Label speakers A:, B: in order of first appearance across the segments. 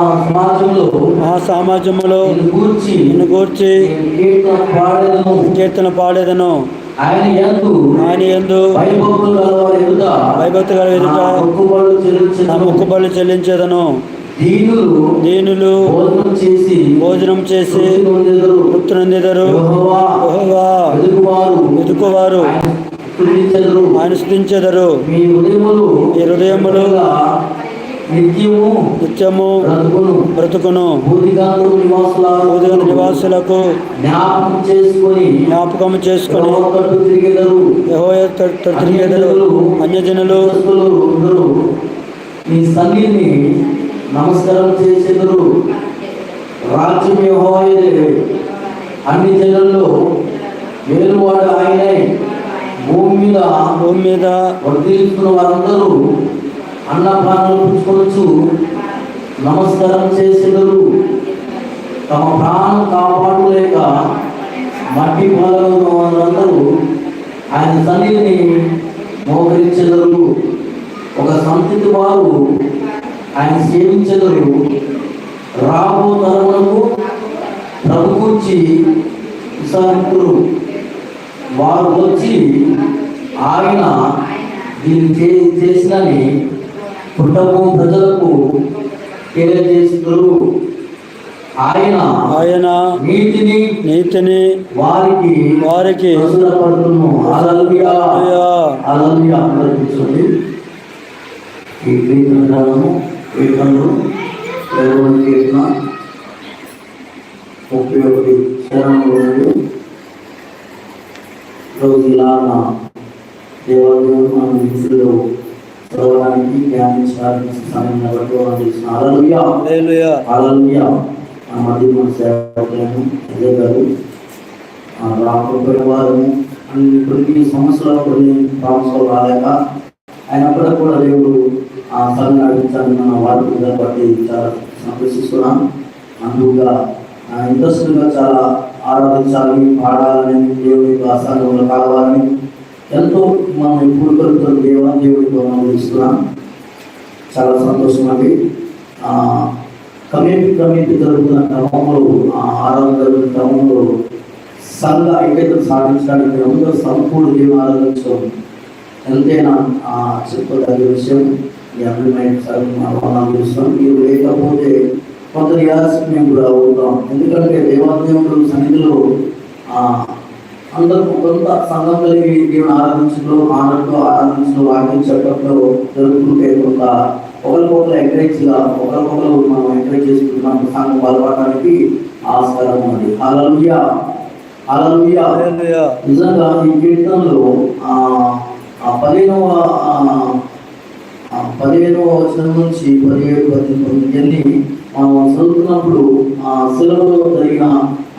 A: సమాజంలో
B: ఆ సమాజములో
A: నిన్ను గూర్చి కీర్తన పాడేదను. ఆయన యందు
B: ఆయన ఎందు
A: భయభక్తులు ఎదుట మొక్కుబడులు చెల్లించెదను. దీనులు భోజనం చేసి
B: భోజనం చేసి
A: తృప్తి నొందెదరు.
B: తృప్తినందెదరు
A: యెహోవా
B: యెహోవా
A: వెదుకువారు
B: వెదుకువారు
A: ఆయన
B: స్థుతించెదరు.
A: మీ హృదయములు నిత్యము
B: నిత్యము
A: బ్రతుకును.
B: ఉదయం నివాసులకు
A: జ్ఞాపకం చేసుకొని
B: జ్ఞాపకం చేసుకొని
A: తిరిగెదరు.
B: అన్యజనులు
A: నీ సన్నిధిని నమస్కారం చేసేదరు. రాజ్యం యెహోవాయే. అన్ని జనుల్లో వేరువాడు ఆయనే. భూమి మీద
B: భూమి మీద
A: వర్ధిల్లుతున్న వారందరూ అన్నపానాలు పుచ్చుకొనొచ్చు నమస్కారం చేసేదరు తమ ప్రాణం కాపాడలేక మట్టి పాలవుతున్న వారందరూ ఆయన తల్లిని మోకరించెదరు. ఒక సంతతి వారు ఆయన సేవించెదరు. రాబో తరములకు ప్రభు గురించి వారు వచ్చి ఆయన దీన్ని చే- చేసినని పుట్టపు ప్రజలకు తెలియజేస్తున్నారు ఆయన
B: ఆయన
A: నీతిని
B: నీతిని
A: వారికి
B: వారికి
A: కూర్చోండి. ఈ కీర్తన గ్రంథము కీర్తనలు ఇరవై ఒకటి కీర్తన ముప్పై ఒకటి శరణములు ఉన్నాయి. రోజు ఇలాగా దేవాలయం మన ఇంట్లో చదవడానికి ధ్యానించడానికి సమయం. హల్లెలూయా.
B: హల్లెలూయా.
A: మన మధ్య మన సేవకులను అజయ్ గారు రాకపోయిన వారు అన్ని ప్రతి సంవత్సరాలు కొన్ని సంవత్సరాలు రాలేక అయినప్పటికీ కూడా దేవుడు ఆ స్థలం నడిపించాలని మన వారికి బట్టి చాలా సంతోషిస్తున్నాం అందుగా ఇంట్రెస్ట్గా చాలా ఆరాధించాలి పాడాలని దేవుడి యొక్క సంఘంలో కావాలని ఎంతో మనం ఇప్పుడు కలుగుతున్న దేవా దేవుడి మనం ఇస్తున్నాం చాలా సంతోషం అండి కమేపి కమేపి జరుగుతున్న క్రమంలో ఆ ఆరాధన జరుగుతున్న క్రమంలో సంఘ ఐక్యత సాధించడానికి క్రమంలో సంపూర్ణ దేవుని ఆరాధించడం ఎంతైనా ఆ, చెప్పదగ్గ విషయం ఈ అందమైన ఆరాధిస్తాం మీరు లేకపోతే కొంత నిరాశం కూడా అవుతాం. ఎందుకంటే దేవాదేవుడు సన్నిధిలో అందరూ కొంత సంఘం కలిగి దేవుని ఆరాధించడంలో ఆనందంతో ఆరాధించడం వాక్యం చెప్పడంలో జరుగుతుంటే కొంత ఒకరికొకరు ఎంకరేజ్ ఒకరికొకరు మనం ఎంకరేజ్ చేసుకుంటున్నాం సంఘం బలపడడానికి ఆస్కారం ఉంది హల్లెలూయా. నిజంగా ఈ కీర్తనలో పదిహేనవ పదిహేనవ వచనం నుంచి పదిహేడు పద్దెనిమిది మనం చదువుతున్నప్పుడు ఆ శిలలో జరిగిన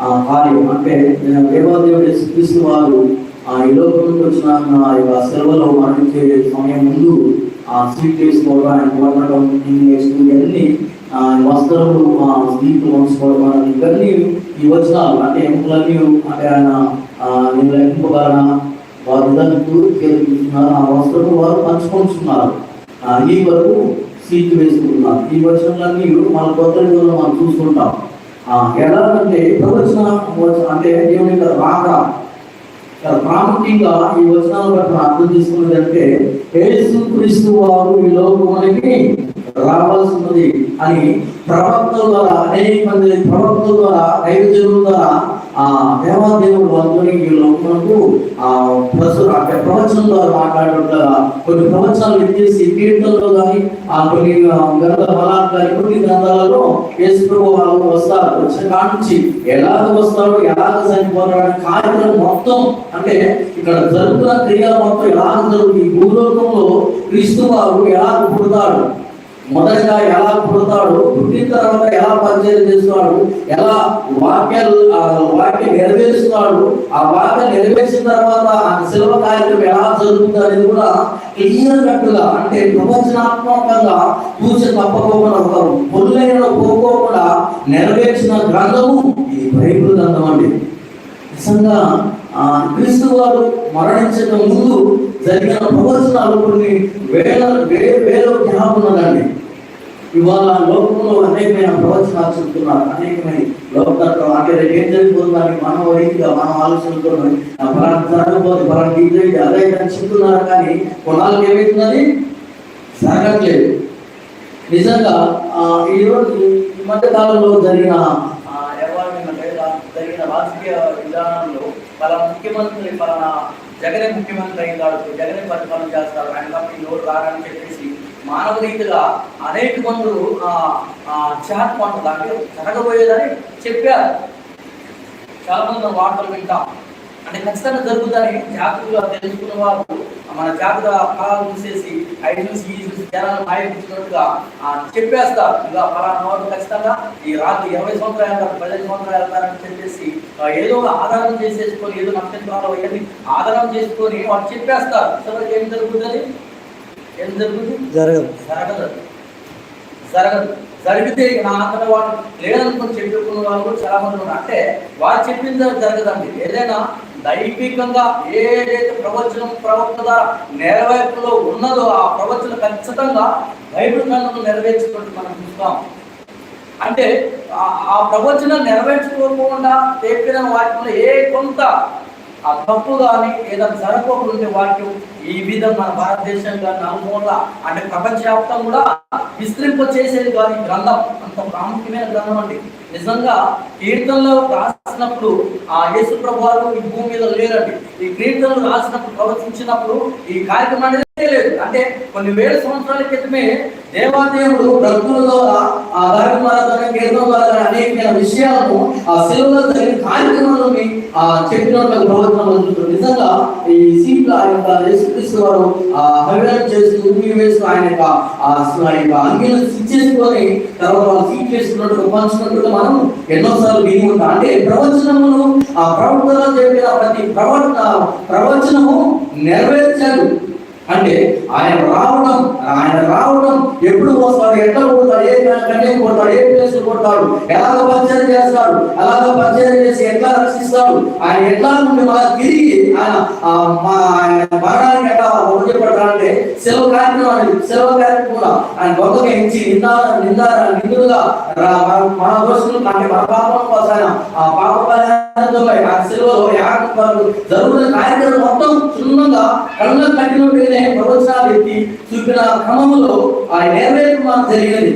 A: ఆ కార్యం అంటే దేవాదేవుడి క్రీస్తు వారు ఆ ఈ లోకంలోకి వచ్చిన ఆ యొక్క సెలవులో మరణించే సమయం ముందు ఆ స్వీట్ వేసుకోవడం ఆయన కొట్టడం వేసుకోవడం ఇవన్నీ ఆ వస్త్రములు ఆ స్లీపులు వంచుకోవడం ఇవన్నీ ఈ వచనాలు అంటే ఎముకలన్నీ అంటే ఆయన ఆ, నేను వారు దాన్ని ఆ వస్త్రము వారు పంచుకుంటున్నారు ఈ వరకు సీట్ వేసుకుంటున్నారు. ఈ వచనాలన్నీ మన కొత్త రోజుల్లో మనం చూసుకుంటాం ఎలా అంటే ప్రవచన అంటే దేవుని యొక్క రాక ప్రాముఖ్యంగా ఈ వచనాలు బట్టి అర్థం చేసుకున్నది అంటే యేసు క్రీస్తు వారు ఈ లోకానికి రావాల్సినది అని ప్రవక్తల ద్వారా అనేక మంది ప్రవక్తల ద్వారా దైవజనుల ద్వారా ఆ దేవాదేవుడు అందరి ఈ లోకమునకు ఆ ప్రస్తుత అంటే ప్రవచనం ద్వారా మాట్లాడటం కొన్ని ప్రవచనాలు ఎత్తేసి కీర్తనలో కానీ ఆ కొన్ని గ్రంథ బలాలు కానీ కొన్ని గ్రంథాలలో యేసు వాళ్ళు వస్తారు. వచ్చిన కాడ ఎలాగ వస్తాడు ఎలాగ చనిపోతాడు కార్యక్రమం మొత్తం అంటే ఇక్కడ జరుగుతున్న క్రియలు మొత్తం ఎలాగ జరుగుతుంది? ఈ భూలోకంలో క్రీస్తు వారు ఎలా పుడతాడు మొదటగా ఎలా పుడతాడు పుట్టిన తర్వాత ఎలా పరిచయం చేస్తున్నాడు ఎలా వాక్యాలు ఆ వాక్యం నెరవేరుస్తున్నాడు ఆ వాక్యం నెరవేర్చిన తర్వాత ఆ శిల్వ కార్యక్రమం ఎలా జరుగుతుంది అనేది కూడా క్లియర్ కట్టుగా అంటే ప్రవచనాత్మకంగా చూసి తప్పకోకుండా ఒక పొల్లైన పోకోకుండా నెరవేర్చిన గ్రంథము ఈ బైబిల్ గ్రంథం అండి. నిజంగా క్రీస్తు వారు మరణించక ముందు జరిగిన ప్రవచనాలు కొన్ని వేల వేల వేల జ్ఞాపకం ఇవాళ లోకంలో అనేకమైన ప్రవచనాలు చెప్తున్నారు. అనేకమైన లోకంలో అంటే రేపు ఏం జరిగిపోతుందని మానవ రీతిగా మనం ఆలోచనతో ఫలానా జరగబోదు ఫలానా ఇది అదే అని చెప్తున్నారు కానీ కొనాలకు ఏమవుతుందని జరగట్లేదు. నిజంగా ఈ రోజు ఈ మధ్య కాలంలో జరిగిన ఆ, లేదా జరిగిన రాజకీయ విధానంలో వాళ్ళ ముఖ్యమంత్రి పలానా జగనే ముఖ్యమంత్రి అయినాడు జగనే పరిపాలన చేస్తారు. ఆయన తప్ప నోరు రారని చెప్పేసి మానవ రీతిగా అనేక మందులు చాట్ పంట దాంట్లో జరగబోయేదని చెప్పారు. చాలా మంది వార్తలు వింటాం. అంటే ఖచ్చితంగా జరుగుతుందని జాగ్రత్తగా తెలుసుకున్న వారు మన జాగ్రత్త ఫలాలు చూసేసి ఐదు నుంచి ఈ చూసి జనాలు మాయపించినట్టుగా చెప్పేస్తారు. ఇలా ఫలానా వారు ఖచ్చితంగా ఈ రాత్రి ఇరవై సంవత్సరాలు వెళ్తారు పదిహేను సంవత్సరాలు వెళ్తారని చెప్పేసి ఏదో ఒక ఆధారం చేసేసుకొని ఏదో నక్షత్రాలు అవన్నీ ఆధారం చేసుకొని వాళ్ళు చెప్పేస్తారు. చివరికి ఏం జరుగుతుంది? ఏం జరుగుతుంది?
B: జరగదు.
A: జరగదు. జరగదు. జరిగితే నా వాడు లేదనుకుని చెప్పుకున్న వాళ్ళు కూడా చాలా మంది ఉన్నారు. అంటే వారు చెప్పింది జరగదండి. ఏదైనా దైవికంగా ఏదైతే ప్రవచనం ప్రవక్త ద్వారా నెరవేర్పులో ఉన్నదో ఆ ప్రవచనం ఖచ్చితంగా బైబిల్ గ్రంథంలో నెరవేర్చినట్టు మనం చూస్తాం. అంటే ఆ- ప్రవచనం నెరవేర్చుకోకుండా చెప్పిన వాటిలో ఏ కొంత ఆ తప్పు కానీ ఏదైనా జరగకుండా వాక్యం ఈ విధం మన భారతదేశం కానీ నలుమూల అంటే ప్రపంచవ్యాప్తం కూడా విస్తరింప చేసేది కానీ ఈ గ్రంథం. అంత ప్రాముఖ్యమైన గ్రంథం అండి. నిజంగా కీర్తనలో రాసినప్పుడు ఆ యేసు ప్రభు ఈ భూమి మీద లేరండి. ఈ కీర్తనలు రాసినప్పుడు ప్రవచించినప్పుడు ఈ కార్యక్రమం అనేది లేదు. అంటే కొన్ని వేల సంవత్సరాల క్రితమే దేవాదేవుడు భక్తుల ద్వారా ఆ కార్యక్రమాల ద్వారా కీర్తన ద్వారా అనేక విషయాలను ఆ సెలవులో జరిగిన కార్యక్రమాలని ఆ చెప్పినట్లు ప్రవర్తన నిజంగా ఈ సీట్లు ఆ యొక్క యేసుక్రీస్తు వారు ఆ హరివేళ చేస్తూ ఉమ్మి వేస్తూ ఆయన యొక్క ఆ యొక్క అంగీలు చేసుకొని తర్వాత వాళ్ళు సీట్ చేసుకున్నట్టు పంచినట్టుగా మనం ఎన్నోసార్లు విని ఉంటాం. అంటే ప్రవచనములు ఆ ప్రవక్తలో చెప్పిన ప్రతి ప్రవచన ప్రవచనము నెరవేర్చారు అంటే ఆయన రావడం ఆయన రావడం ఎప్పుడు వస్తాడు? ఎట్లా కొడతాడు? ఏ కన్యం కొడతాడు? ఏ ప్లేస్ కొడతాడు? ఎలాగ పరిచయం చేస్తాడు? ఎలాగ పరిచయం చేసి ఎట్లా రక్షిస్తాడు? ఆయన ఎట్లా నుండి మళ్ళా తిరిగి ఆయన ఆ, ఆయన మరణానికి ఎట్లా ఉపయోగపడతాడంటే సెలవు కార్యక్రమం అనేది సెలవు కార్యక్రమం కూడా ఆయన గొప్పగా ఎంచి నిందా నిందా నిందులుగా మన- దోషులు అంటే మన పాపం కోసం ఆయన ఆ పాప ఆ సెలవులో యాగం జరుగుతున్న కార్యక్రమం మొత్తం క్షుణ్ణంగా కళ్ళ కట్టినట్టుగానే ప్రవచనాలు ఎత్తి చూపిన క్రమంలో ఆ నెరవేర్పు మనకు జరిగినది.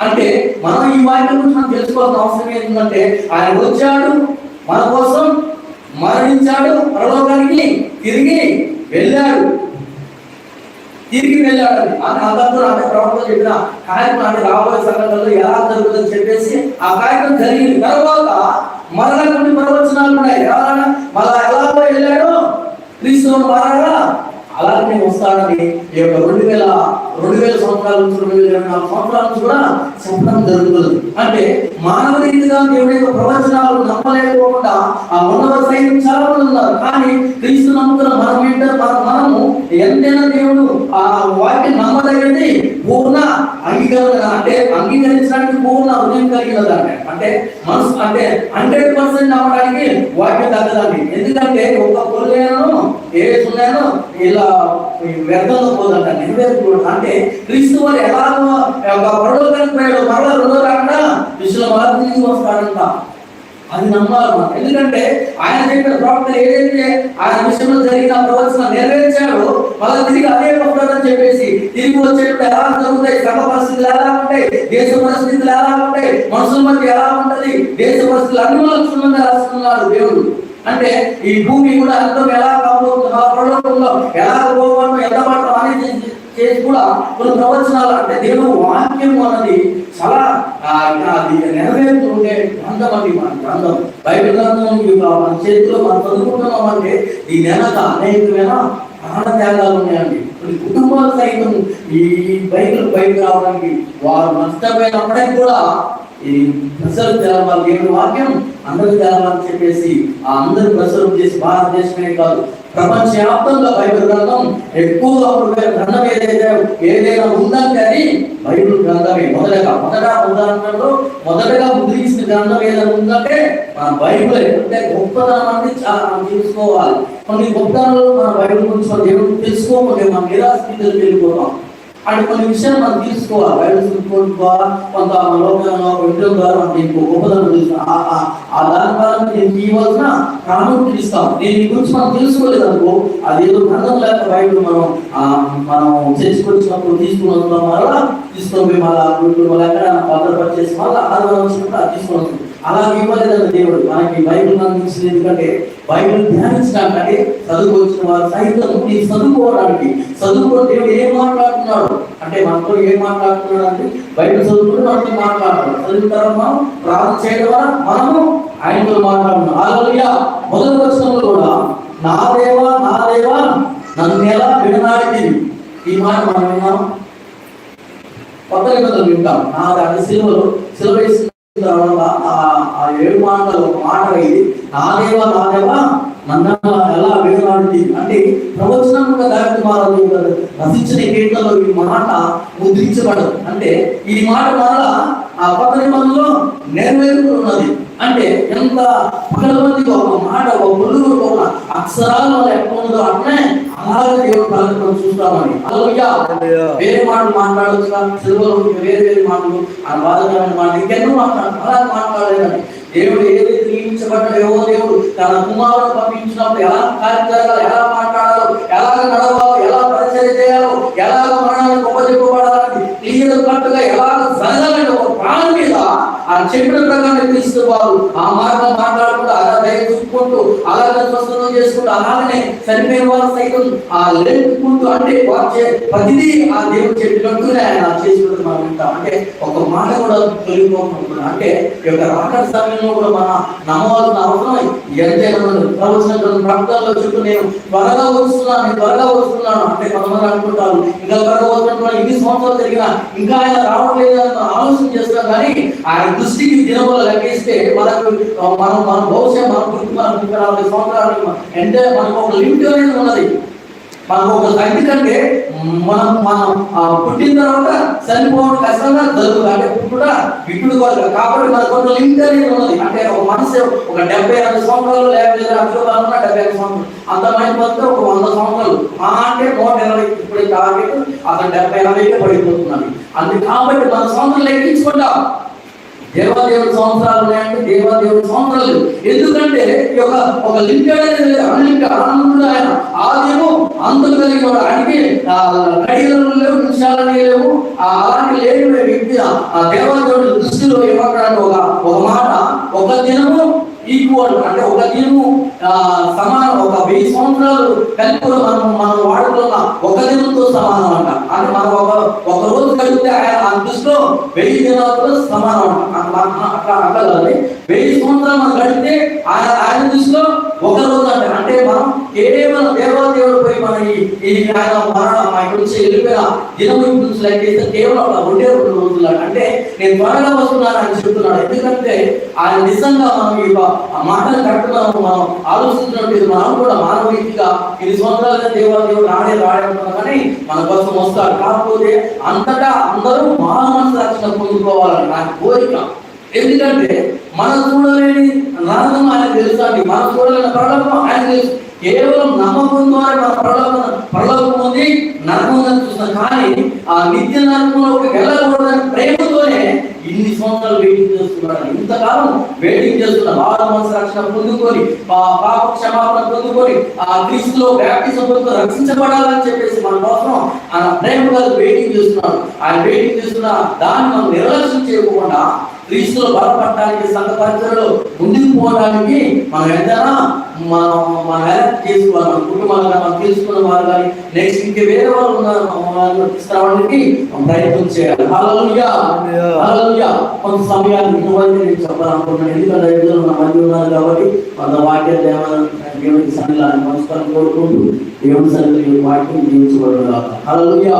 A: అంటే మనం ఈ వాక్యం గురించి మనం తెలుసుకోవాల్సిన అవసరం ఏంటంటే ఆయన వచ్చాడు మన కోసం మరణించాడు పరలోకానికి తిరిగి వెళ్ళాడు. తిరిగి వెళ్ళాడు అని అందరితో అంటే ప్రవర్తన చెప్పిన కార్యక్రమం అంటే రాబోయే సంఘటనలు ఎలా జరుగుతుందని చెప్పేసి ఆ కార్యక్రమం జరిగింది తర్వాత మరలా కొన్ని ప్రవచనాలు ఉన్నాయి. ఎలా మళ్ళా ఎలా వెళ్ళాడో క్రీస్తు మారాడా అలాగే వస్తానని ఈ యొక్క రెండు వేల రెండు వేల సంవత్సరాల నుంచి రెండు వేల ఇరవై నాలుగు సంవత్సరాల నుంచి కూడా చెప్పడం జరుగుతుంది. అంటే మానవ రీతిగా దేవుడి యొక్క ప్రవచనాలు నమ్మలేకపోకుండా ఆ ఉన్నత సైన్యం చాలా మంది ఉన్నారు. కానీ క్రీస్తు నమ్ముతున్న మనం ఏంటంటే మనము ఎంతైనా దేవుడు ఆ వాటిని నమ్మదగినది పూర్ణ అంగీకరణ అంటే అంగీకరించడానికి పూర్ణ హృదయం కలిగినదండి అంటే మనసు అంటే హండ్రెడ్ పర్సెంట్ నమ్మడానికి వాక్యం తగ్గదండి ఎందుకంటే ఒక పొల్లేను ఏ సున్నాను ఇలా వ్యర్థంలో పోదంట నెరవేరుకోవడం అంటే అంటే క్రీస్తు వారు ఎలాగో ఒక పరలోకానికి పోయాడు మరలా రెండో రాకుండా విశ్వ తిరిగి వస్తాడంట అది నమ్మాలి మనం. ఎందుకంటే ఆయన చెప్పిన ప్రవక్త ఏదైతే ఆయన విషయంలో జరిగిన ప్రవచన నెరవేర్చాడో మళ్ళీ తిరిగి అదే వస్తాడని చెప్పేసి తిరిగి వచ్చేటప్పుడు ఎలా జరుగుతాయి? సంఘ పరిస్థితులు ఎలా ఉంటాయి? దేశ పరిస్థితులు ఎలా ఉంటాయి? మనుషుల మధ్య ఎలా ఉంటది? దేశ పరిస్థితులు అన్ని లక్షణంగా రాసుకున్నాడు దేవుడు. అంటే ఈ భూమి కూడా అందరం ఎలా కాబోతుందో ఆ పరలోకంలో ఎలా పోవడం ఎంత పడటం అనేది చేసి- కూడా కొన్ని ప్రవచనాలు అంటే దేవుడు వాక్యం అన్నది చాలా ఆ, నెరవేరుతూ ఉండే గ్రంథం అది మన గ్రంథం. బైబిల్ గ్రంథం మన చేతిలో మనం చదువుకుంటున్నాం అంటే దీని వెనక అనేకమైన ప్రాణత్యాగాలు ఉన్నాయండి. కొన్ని కుటుంబాలు సైతం ఈ బైబిల్ బయటకు రావడానికి వారు నష్టపోయినప్పటికీ కూడా ఈ ప్రజలు తెలవాలి దేవుని వాక్యం అందరికి తెలవాలని చెప్పేసి ఆ అందరూ ప్రసరం చేసి భారతదేశమే కాదు ప్రపంచవ్యాప్తంగా బైబిల్ గ్రంథం ఎక్కువగా గ్రంథం ఏదైతే ఏదైనా ఉందంటే కానీ బైబిల్ గ్రంథమే. మొదటగా మొదట ఉదాహరణలో మొదటగా ముద్రించిన గ్రంథం ఏదైనా ఉందంటే మన బైబిల్ అంటే గొప్పతనం చాలా తెలుసుకోవాలి. కొన్ని గొప్పతనాలు మన బైబిల్ గురించి మన తెలుసుకోకపోతే మన నిరాశ స్థితిలోకి అంటే కొన్ని విషయాలు మనం తీసుకోవాలి. బైబిల్ స్కూల్ కొంత మన లోకంలో ద్వారా మనం దీనికి గొప్పదనం తెలుసు ఆ- దాని ద్వారా నేను ఇవ్వాల్సిన ప్రాముఖ్యత ఇస్తాం దీని గురించి మనం తెలుసుకోలేదు అనుకో అదేదో గ్రంథం లేక బైబిల్ మనం మనం చేసుకొచ్చినప్పుడు తీసుకుని వస్తాం వల్ల తీసుకొని మళ్ళీ గుంటూరు మళ్ళీ ఎక్కడ భద్రపరిచేసి మళ్ళీ ఆదివారం వచ్చినప్పుడు అది తీసుకొని వస్తాం అలా ఇవ్వలేదన్న దేవుడు. మనకి బైబిల్ అందించింది ఎందుకంటే బైబిల్ ధ్యానించడానికి చదువుకొచ్చిన వారు సైతం ఈ చదువుకోవడానికి. చదువుకో దేవుడు ఏం మాట్లాడుతున్నాడు? అంటే మనతో ఏం మాట్లాడుతున్నాడు అంటే బైబిల్ చదువుకుంటే మనతో మాట్లాడుతున్నాడు. చదివిన తర్వాత మనం ప్రార్థన చేయడం వల్ల మనము ఆయనతో మాట్లాడుతున్నాం. అలా మొదటి వర్షంలో కూడా నా దేవా నా దేవా నన్ను ఎలా విడనాడి ఈ మాట మనం విన్నాం కొత్త నిబంధనలు వింటాం. నా దాని సిలువలో సిలువ తర్వాత ఆ- ఏడు మాటలు ఒక మాట ఇది. నా దేవా నా దేవా నన్ను ఎలా వేలాడింది అంటే ప్రవచనం దాటి రచించిన కీర్తనలో ఈ మాట ముద్రించబడదు. అంటే ఈ మాట వల్ల ఆ కొత్త నిబంధనలో నెరవేరుతున్నది. అంటే ఎంత ఒక మాట ఒక పొలుగు ఒక అక్షరాలు వల్ల ఎక్కడ ఉందో అట్లనే దేవుడు మనం చూస్తామని. వేరే మాటలు మాట్లాడవచ్చు సిల్వలో వేరే వేరే మాటలు. ఆ బాధకరమైన మాటలు. ఇంకెన్నో మాట్లాడు అలా మాట్లాడలేదండి దేవుడు ఏదైతే నియమించబడ్డాడో దేవుడు తన కుమారుడు పంపించినప్పుడు ఎలా కార్యం జరగాలి ఎలా మాట్లాడాలో ఎలా నడవాలో ఎలా పరిచయం చేయాలో ఎలా మరణాన్ని గొప్ప చెప్పబడాలని క్లియర్ కట్టుగా ఎలా జరగాలంటే ఒక ప్రాణం మీద ఆ చెప్పిన ప్రకారం క్రీస్తు వారు ఆ మార్గం మాట్లాడుకుంటూ అలా దయ చేసుకుంటూ అలాగే స్వస్థతం చేసుకుంటూ అలాగనే చనిపోయిన వారు సైతం ఆ లేకుంటూ అంటే వారు ప్రతిదీ ఆ దేవుడు చెప్పినట్టుగా ఆయన చేసుకుంటూ మనం వింటాం అంటే ఒక మాట కూడా తొలిగిపోకుండా అంటే ఈ యొక్క రాకడ సమయంలో కూడా మన నమ్మవలసిన అవసరం ఎంతైనా ఉన్నది ప్రవచన గ్రంథం ప్రకటనలో చుట్టూ నేను త్వరగా వస్తున్నాను త్వరగా వస్తున్నాను అంటే కొంతమంది అనుకుంటారు ఇంకా త్వరగా వస్తున్నాను ఇన్ని సంవత్సరాలు జరిగినా ఇంకా ఆయన రావట్లేదు అని ఆలోచన చేస్తాం. కానీ ఆయన దృష్టికి దినములు లెక్కిస్తే మనకు మనం మన భవిష్యత్ మన గురించి మనకు ఇంకా నలభై సంవత్సరాలు అంటే మనకు ఒక లిమిట్ అనేది ఉన్నది. మనకు ఒక సంఖ్య కంటే మనం మనం పుట్టిన తర్వాత చనిపోవడం కష్టంగా జరుగుతుంది. అంటే పుట్టుట ఇప్పుడు కూడా కాబట్టి మనకు కొంత లిమిట్ అనేది ఉన్నది. అంటే ఒక మనిషి ఒక డెబ్బై ఐదు సంవత్సరాలు లేకపోతే అక్షరాలు డెబ్బై ఐదు సంవత్సరాలు. అంత మంది పోతే ఒక వంద సంవత్సరాలు. మా అంటే నూట ఇరవై. ఇప్పుడు టార్గెట్ అతను డెబ్బై ఎనభైకే పడిపోతున్నది. అందుకే కాబట్టి మన సంవత్సరాలు లెక్కించుకుంటాం. దేవాదేవుడు సంవత్సరాలు ఉన్నాయంటే దేవాదేవుడు సంవత్సరాలు ఎందుకంటే ఈ యొక్క ఒక లిమిటెడ్ అనేది అన్లిమిటెడ్ ఆనందుడు ఆయన. ఆదేమో అంతులు కలిగి వాడు ఆయనకి ఆ, గడియలు లేవు నిమిషాలని లేవు. ఆ, అలాంటి లేని వ్యక్తి ఆ ఆ దేవాదేవుడి దృష్టిలో ఏమంటాడు ఒక ఒక మాట ఒక దినము ఈక్వల్ అంటే ఒక దినము సమానం ఒక వెయ్యి సంవత్సరాలు కలిపి మనం మనం వాడుతున్న ఒక దినంతో సమానం అంట. అంటే మనం ఒక ఒక రోజు కలిపితే ఆయన ఆ దృష్టిలో వెయ్యి దినాలతో సమానం అంట. అట్లా అట్లా అట్లా వెయ్యి సంవత్సరాలు మనం గడిపితే ఆయన ఆయన దృష్టిలో ఏదేమైనా కేవలం దేవాదేవుడు పోయి మన ఈ ఈ ఆయన మరణ మా ఇక్కడ నుంచి వెళ్ళిపోయిన దినం నుంచి లెక్కేస్తే కేవలం ఒక ఉండే రెండు రోజులు. అంటే నేను త్వరగా వస్తున్నాను అని చెప్తున్నాడు. ఎందుకంటే ఆయన నిజంగా మనం ఈ ఆ మాటలు కట్టుకున్నాము మనం ఆలోచించినట్టు ఇది మనం కూడా మానవీతిగా ఇది సంవత్సరాలుగా దేవాదేవుడు రాడే రాడే అంటున్నాం కానీ మన కోసం వస్తాడు. కాకపోతే అంతటా అందరూ మానవ మనసు రక్షణ పొందుకోవాలని నాకు కోరిక. ఎందుకంటే మనం చూడలేని నరకం ఆయన తెలుసు అండి? మనం చూడలేని ప్రారంభం ఆయన తెలుసు. కేవలం నమ్మకం ద్వారా మన ప్రలోభం ప్రలోభం నరకం చూస్తాం. కానీ ఆ నిత్య నరకంలోకి వెళ్ళకూడదని ప్రేమతోనే ఇన్ని సంవత్సరాలు వెయిటింగ్ చేస్తున్నాడు. ఇంతకాలం వెయిటింగ్ చేస్తున్న బాధ మనసు పొందుకొని పాప క్షమాపణ పొందుకొని ఆ క్రీస్తులో బ్యాప్టిజం పొందుకొని రక్షించబడాలని చెప్పేసి మన కోసం ఆయన ప్రేమగా వెయిటింగ్ చేస్తున్నాడు. ఆయన వెయిటింగ్ చేస్తున్న దాన్ని మనం నిర్లక్ష్యం చేయకుండా క్రీస్తులో బలపడటానికి సంఘ ముందుకు పోవడానికి మనం ఎంతైనా మనం మన చేసుకోవాలి మన కుటుంబాలు మనం తెలుసుకున్న వారు కానీ నెక్స్ట్ ఇంక వేరే వాళ్ళు ఉన్నారు. వాళ్ళు తీసుకురావడానికి మనం ప్రయత్నం చేయాలి. హల్లెలూయా! కొంత సమయాన్ని ఇవ్వాలి నేను చెప్పాలనుకుంటున్నాను. ఎందుకంటే ఐదుగురు మన మధ్య ఉన్నారు కాబట్టి మన వాక్య దేవ దేవుడి సన్నిధానం మనసుకొని కోరుకుంటూ దేవుడి సన్నిధి వాక్యం జీవించబడుతుంది హల్లెలూయా!